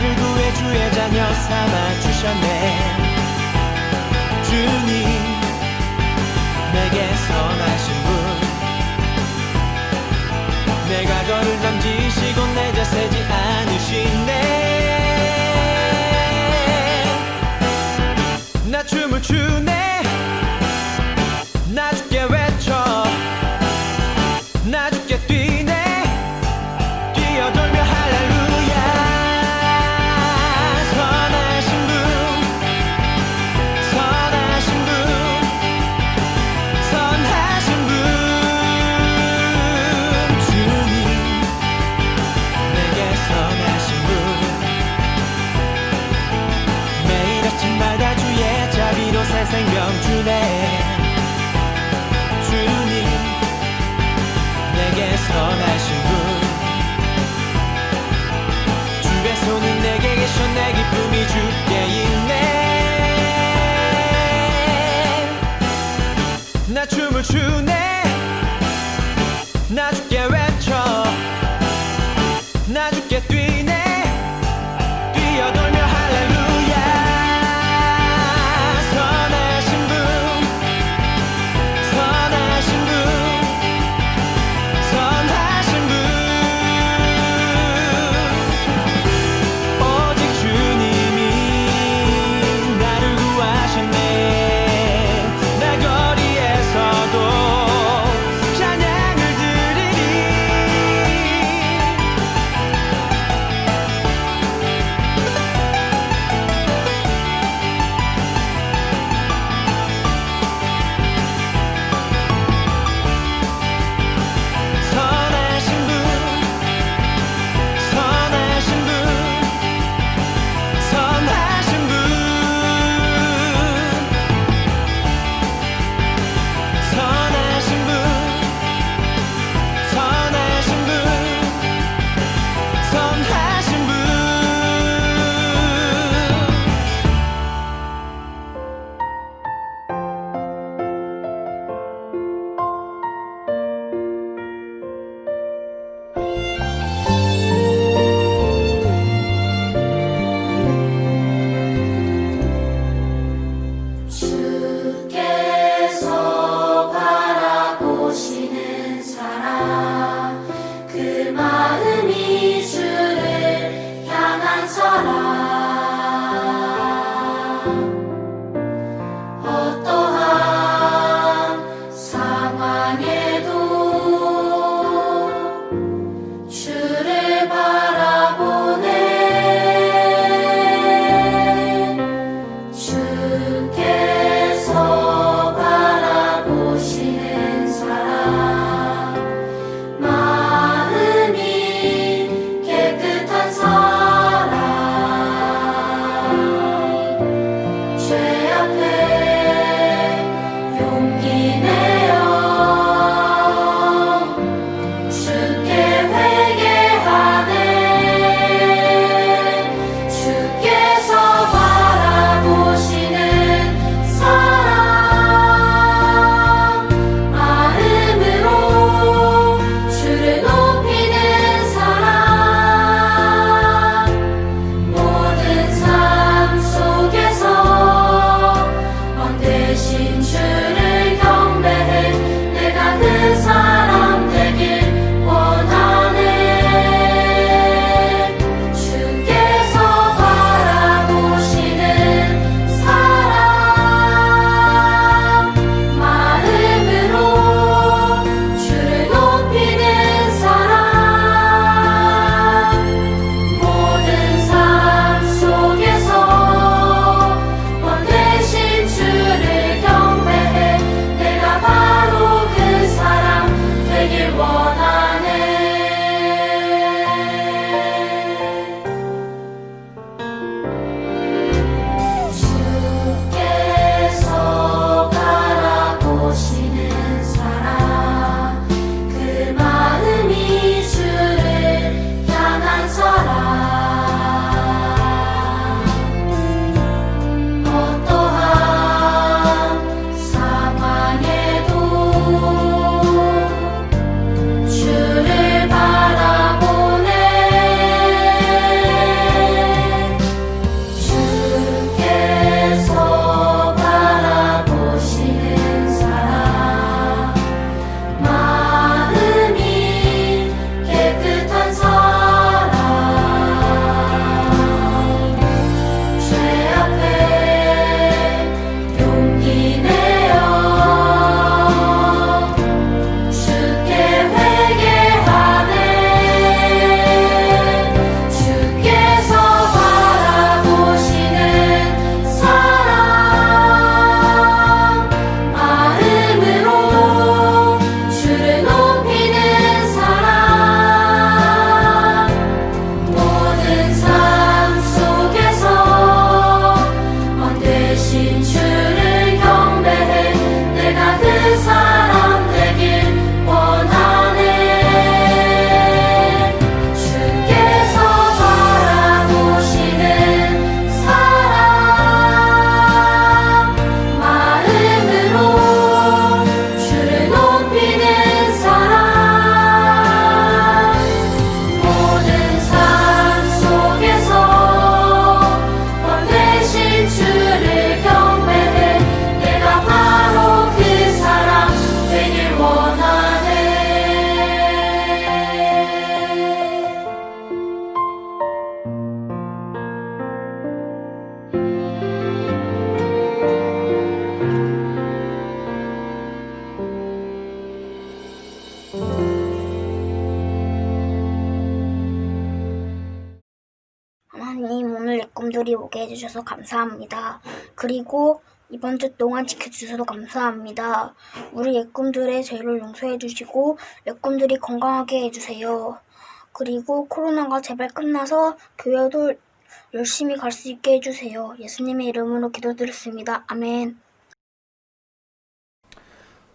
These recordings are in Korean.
나를 구해주의 자녀 삼아 주셨네. 주님 내게 선하신 분. 내가 거를 남지시고 내 자세 생명 주네 해주셔서 감사합니다. 그리고 이번 주 동안 지켜주셔서 감사합니다. 우리 예꿈들의 죄를 용서해 주시고 예꿈들이 건강하게 해주세요. 그리고 코로나가 제발 끝나서 교회도 열심히 갈 수 있게 해주세요. 예수님의 이름으로 기도드렸습니다. 아멘.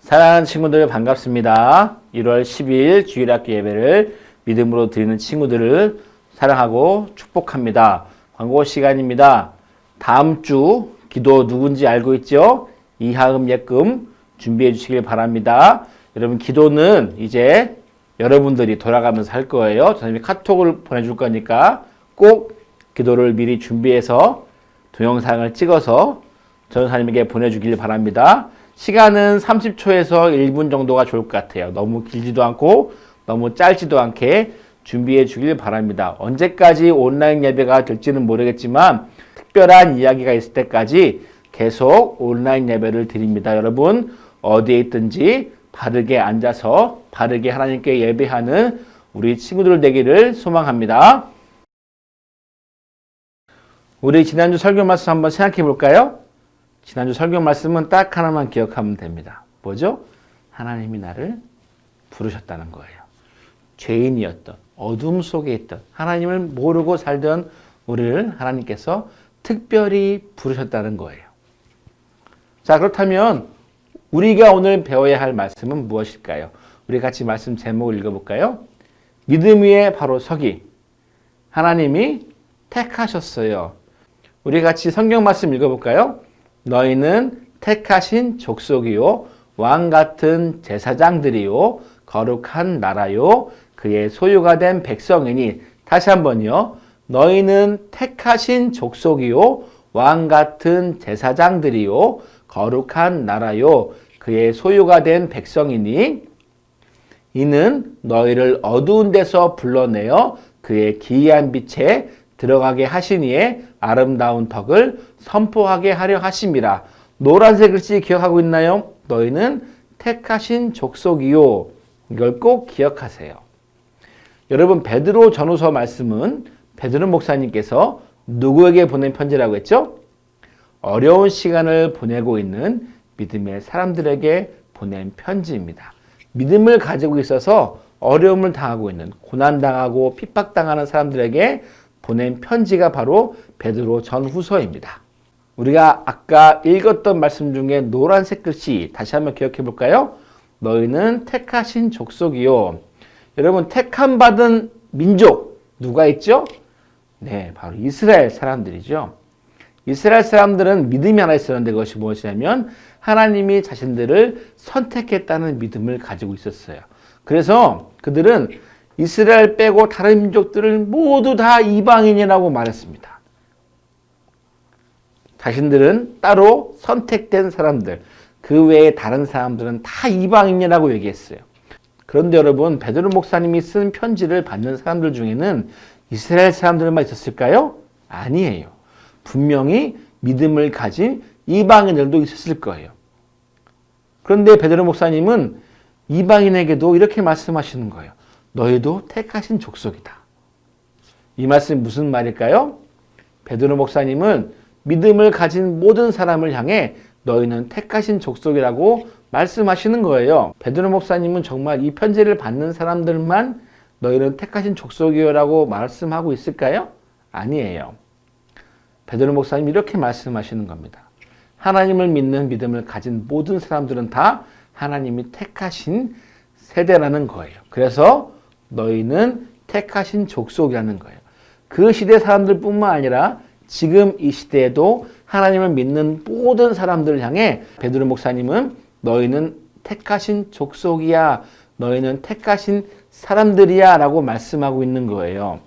사랑하는 친구들 반갑습니다. 1월 10일 주일학교 예배를 믿음으로 드리는 친구들을 사랑하고 축복합니다. 광고 시간입니다. 다음 주 기도 누군지 알고 있죠? 이하음 예금 준비해 주시길 바랍니다. 여러분 기도는 이제 여러분들이 돌아가면서 할 거예요. 선생님이 카톡을 보내줄 거니까 꼭 기도를 미리 준비해서 동영상을 찍어서 전사님에게 보내주길 바랍니다. 시간은 30초에서 1분 정도가 좋을 것 같아요. 너무 길지도 않고 너무 짧지도 않게 준비해 주길 바랍니다. 언제까지 온라인 예배가 될지는 모르겠지만 특별한 이야기가 있을 때까지 계속 온라인 예배를 드립니다. 여러분 어디에 있든지 바르게 앉아서 바르게 하나님께 예배하는 우리 친구들 되기를 소망합니다. 우리 지난주 설교 말씀 한번 생각해 볼까요? 지난주 설교 말씀은 딱 하나만 기억하면 됩니다. 뭐죠? 하나님이 나를 부르셨다는 거예요. 죄인이었던, 어둠 속에 있던, 하나님을 모르고 살던 우리를 하나님께서 특별히 부르셨다는 거예요. 자, 그렇다면 우리가 오늘 배워야 할 말씀은 무엇일까요? 우리 같이 말씀 제목을 읽어볼까요? 믿음 위에 바로 서기. 하나님이 택하셨어요. 우리 같이 성경 말씀 읽어볼까요? 너희는 택하신 족속이요 왕 같은 제사장들이요 거룩한 나라요 그의 소유가 된 백성이니 다시 한번요 너희는 택하신 족속이요 왕 같은 제사장들이요 거룩한 나라요 그의 소유가 된 백성이니 이는 너희를 어두운 데서 불러내어 그의 기이한 빛에 들어가게 하시니에 아름다운 덕을 선포하게 하려 하심이라. 노란색 글씨 기억하고 있나요? 너희는 택하신 족속이요. 이걸 꼭 기억하세요. 여러분 베드로 전후서 말씀은 베드로 목사님께서 누구에게 보낸 편지라고 했죠? 어려운 시간을 보내고 있는 믿음의 사람들에게 보낸 편지입니다. 믿음을 가지고 있어서 어려움을 당하고 있는 고난당하고 핍박당하는 사람들에게 보낸 편지가 바로 베드로 전후서입니다. 우리가 아까 읽었던 말씀 중에 노란색 글씨 다시 한번 기억해 볼까요? 너희는 택하신 족속이요. 여러분 택함 받은 민족 누가 있죠? 네, 바로 이스라엘 사람들이죠. 이스라엘 사람들은 믿음이 하나 있었는데 그것이 무엇이냐면 하나님이 자신들을 선택했다는 믿음을 가지고 있었어요. 그래서 그들은 이스라엘 빼고 다른 민족들을 모두 다 이방인이라고 말했습니다. 자신들은 따로 선택된 사람들, 그 외에 다른 사람들은 다 이방인이라고 얘기했어요. 그런데 여러분, 베드로 목사님이 쓴 편지를 받는 사람들 중에는 이스라엘 사람들만 있었을까요? 아니에요. 분명히 믿음을 가진 이방인들도 있었을 거예요. 그런데 베드로 목사님은 이방인에게도 이렇게 말씀하시는 거예요. 너희도 택하신 족속이다. 이 말씀이 무슨 말일까요? 베드로 목사님은 믿음을 가진 모든 사람을 향해 너희는 택하신 족속이라고 말씀하시는 거예요. 베드로 목사님은 정말 이 편지를 받는 사람들만 너희는 택하신 족속이요라고 말씀하고 있을까요? 아니에요. 베드로 목사님 이렇게 말씀하시는 겁니다. 하나님을 믿는 믿음을 가진 모든 사람들은 다 하나님이 택하신 세대라는 거예요. 그래서 너희는 택하신 족속이라는 거예요. 그 시대 사람들뿐만 아니라 지금 이 시대에도 하나님을 믿는 모든 사람들을 향해 베드로 목사님은 너희는 택하신 족속이야. 너희는 택하신 사람들이야 라고 말씀하고 있는 거예요.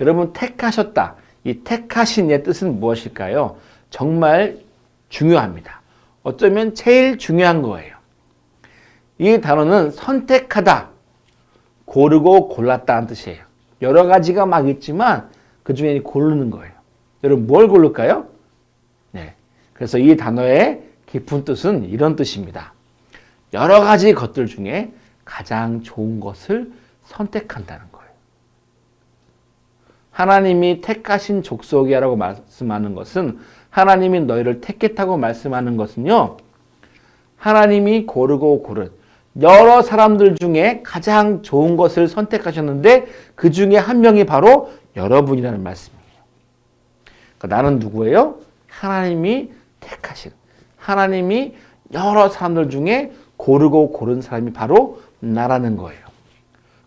여러분 택하셨다. 이 택하신의 뜻은 무엇일까요? 정말 중요합니다. 어쩌면 제일 중요한 거예요. 이 단어는 선택하다, 고르고 골랐다는 뜻이에요. 여러 가지가 막 있지만 그 중에 고르는 거예요. 여러분 뭘 고를까요? 네. 그래서 이 단어의 깊은 뜻은 이런 뜻입니다. 여러 가지 것들 중에 가장 좋은 것을 선택한다는 거예요. 하나님이 택하신 족속이라고 말씀하는 것은 하나님이 너희를 택했다고 말씀하는 것은요. 하나님이 고르고 고른 여러 사람들 중에 가장 좋은 것을 선택하셨는데 그 중에 한 명이 바로 여러분이라는 말씀이에요. 그러니까 나는 누구예요? 하나님이 택하신 하나님이 여러 사람들 중에 고르고 고른 사람이 바로 나라는 거예요.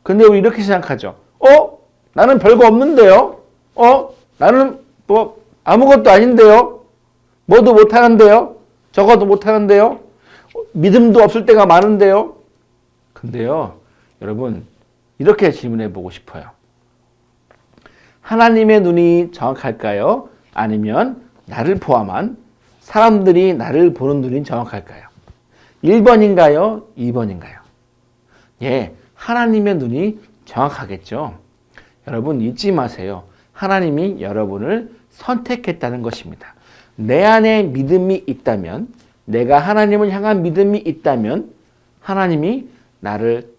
근데 우리 이렇게 생각하죠. 어? 나는 별거 없는데요? 어? 나는 뭐 아무것도 아닌데요? 뭐도 못하는데요? 저것도 못하는데요? 믿음도 없을 때가 많은데요? 근데요, 여러분, 이렇게 질문해 보고 싶어요. 하나님의 눈이 정확할까요? 아니면 나를 포함한 사람들이 나를 보는 눈이 정확할까요? 1번인가요? 2번인가요? 예, 하나님의 눈이 정확하겠죠. 여러분 잊지 마세요. 하나님이 여러분을 선택했다는 것입니다. 내 안에 믿음이 있다면, 내가 하나님을 향한 믿음이 있다면, 하나님이 나를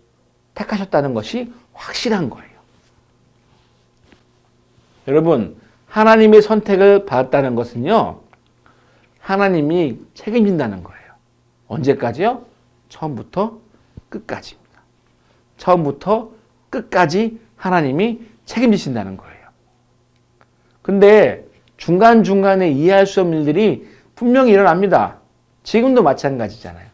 택하셨다는 것이 확실한 거예요. 여러분, 하나님의 선택을 받았다는 것은요, 하나님이 책임진다는 거예요. 언제까지요? 처음부터 끝까지입니다. 처음부터 끝까지 하나님이 책임지신다는 거예요. 근데 중간중간에 이해할 수 없는 일들이 분명히 일어납니다. 지금도 마찬가지잖아요.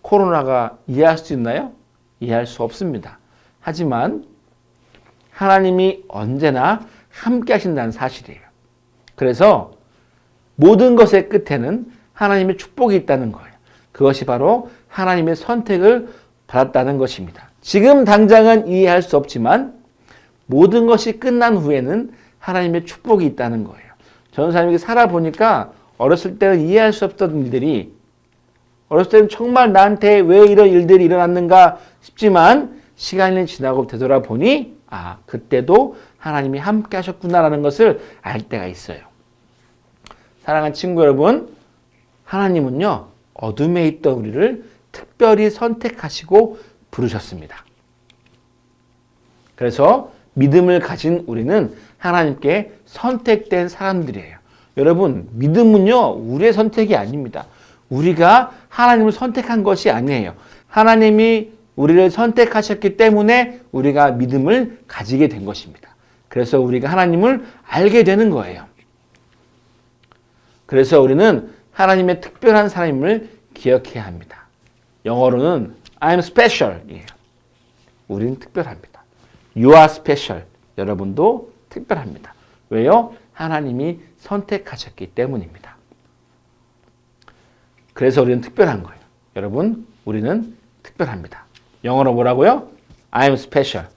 코로나가 이해할 수 있나요? 이해할 수 없습니다. 하지만 하나님이 언제나 함께 하신다는 사실이에요. 그래서 모든 것의 끝에는 하나님의 축복이 있다는 거예요. 그것이 바로 하나님의 선택을 받았다는 것입니다. 지금 당장은 이해할 수 없지만 모든 것이 끝난 후에는 하나님의 축복이 있다는 거예요. 사람에게 살아보니까 어렸을 때는 이해할 수 없던 일들이 어렸을 때는 정말 나한테 왜 이런 일들이 일어났는가 싶지만 시간이 지나고 되돌아보니 아 그때도 하나님이 함께 하셨구나라는 것을 알 때가 있어요. 사랑하는 친구 여러분 하나님은요 어둠에 있던 우리를 특별히 선택하시고 부르셨습니다. 그래서 믿음을 가진 우리는 하나님께 선택된 사람들이에요. 여러분, 믿음은요, 우리의 선택이 아닙니다. 우리가 하나님을 선택한 것이 아니에요. 하나님이 우리를 선택하셨기 때문에 우리가 믿음을 가지게 된 것입니다. 그래서 우리가 하나님을 알게 되는 거예요. 그래서 우리는 하나님의 특별한 사람임을 기억해야 합니다. 영어로는 I'm special이에요. 우리는 특별합니다. You are special. 여러분도 특별합니다. 왜요? 하나님이 선택하셨기 때문입니다. 그래서 우리는 특별한 거예요. 여러분, 우리는 특별합니다. 영어로 뭐라고요? I am special.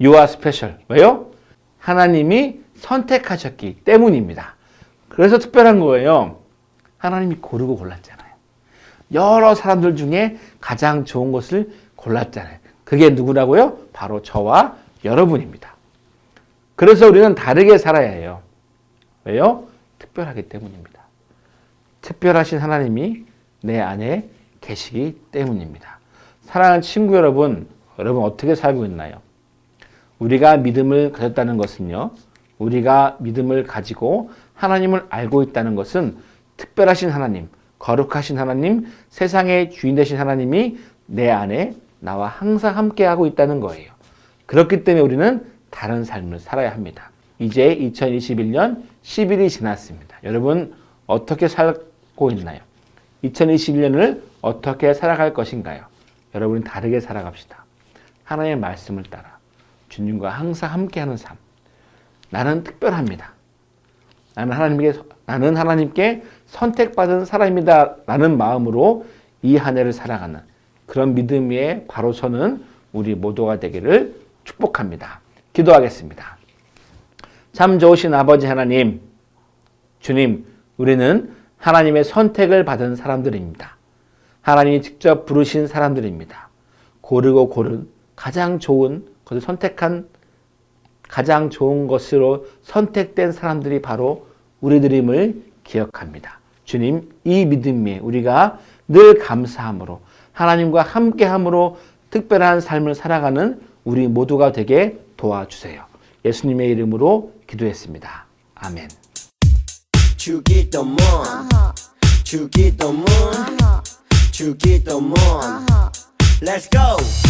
You are special. 왜요? 하나님이 선택하셨기 때문입니다. 그래서 특별한 거예요. 하나님이 고르고 골랐잖아요. 여러 사람들 중에 가장 좋은 것을 골랐잖아요. 그게 누구라고요? 바로 저와 여러분입니다. 그래서 우리는 다르게 살아야 해요. 왜요? 특별하기 때문입니다. 특별하신 하나님이 내 안에 계시기 때문입니다. 사랑하는 친구 여러분, 여러분 어떻게 살고 있나요? 우리가 믿음을 가졌다는 것은요, 우리가 믿음을 가지고 하나님을 알고 있다는 것은 특별하신 하나님, 거룩하신 하나님, 세상의 주인 되신 하나님이 내 안에 나와 항상 함께하고 있다는 거예요. 그렇기 때문에 우리는 다른 삶을 살아야 합니다. 이제 2021년 10일이 지났습니다. 여러분 어떻게 살고 있나요? 2021년을 어떻게 살아갈 것인가요? 여러분이 다르게 살아갑시다. 하나님의 말씀을 따라 주님과 항상 함께하는 삶. 나는 특별합니다. 나는 하나님께 나는 하나님께 선택받은 사람이다 라는 마음으로 이 한 해를 살아가는 그런 믿음 위에 바로 서는 우리 모두가 되기를 축복합니다. 기도하겠습니다. 참 좋으신 아버지 하나님, 주님, 우리는 하나님의 선택을 받은 사람들입니다. 하나님이 직접 부르신 사람들입니다. 고르고 고른 가장 좋은 것을 선택한 가장 좋은 것으로 선택된 사람들이 바로 우리들임을 기억합니다. 주님, 이 믿음 위에 우리가 늘 감사함으로 하나님과 함께함으로 특별한 삶을 살아가는 우리 모두가 되게 도와주세요. 예수님의 이름으로 기도했습니다. 아멘. 주기도문 주기도문 주기도문 Let's go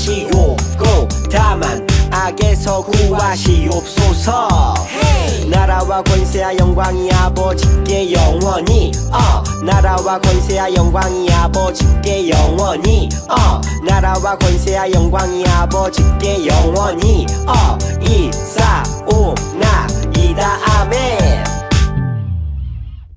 하시옵고 다만 악에서 구하시옵소서. 나라와 권세와 영광이 아버지께 영원히 어 나라와 권세와 영광이 아버지께 영원히 어 나라와 권세와 영광이 아버지께 영원히 어 이사오나 이다. 아멘.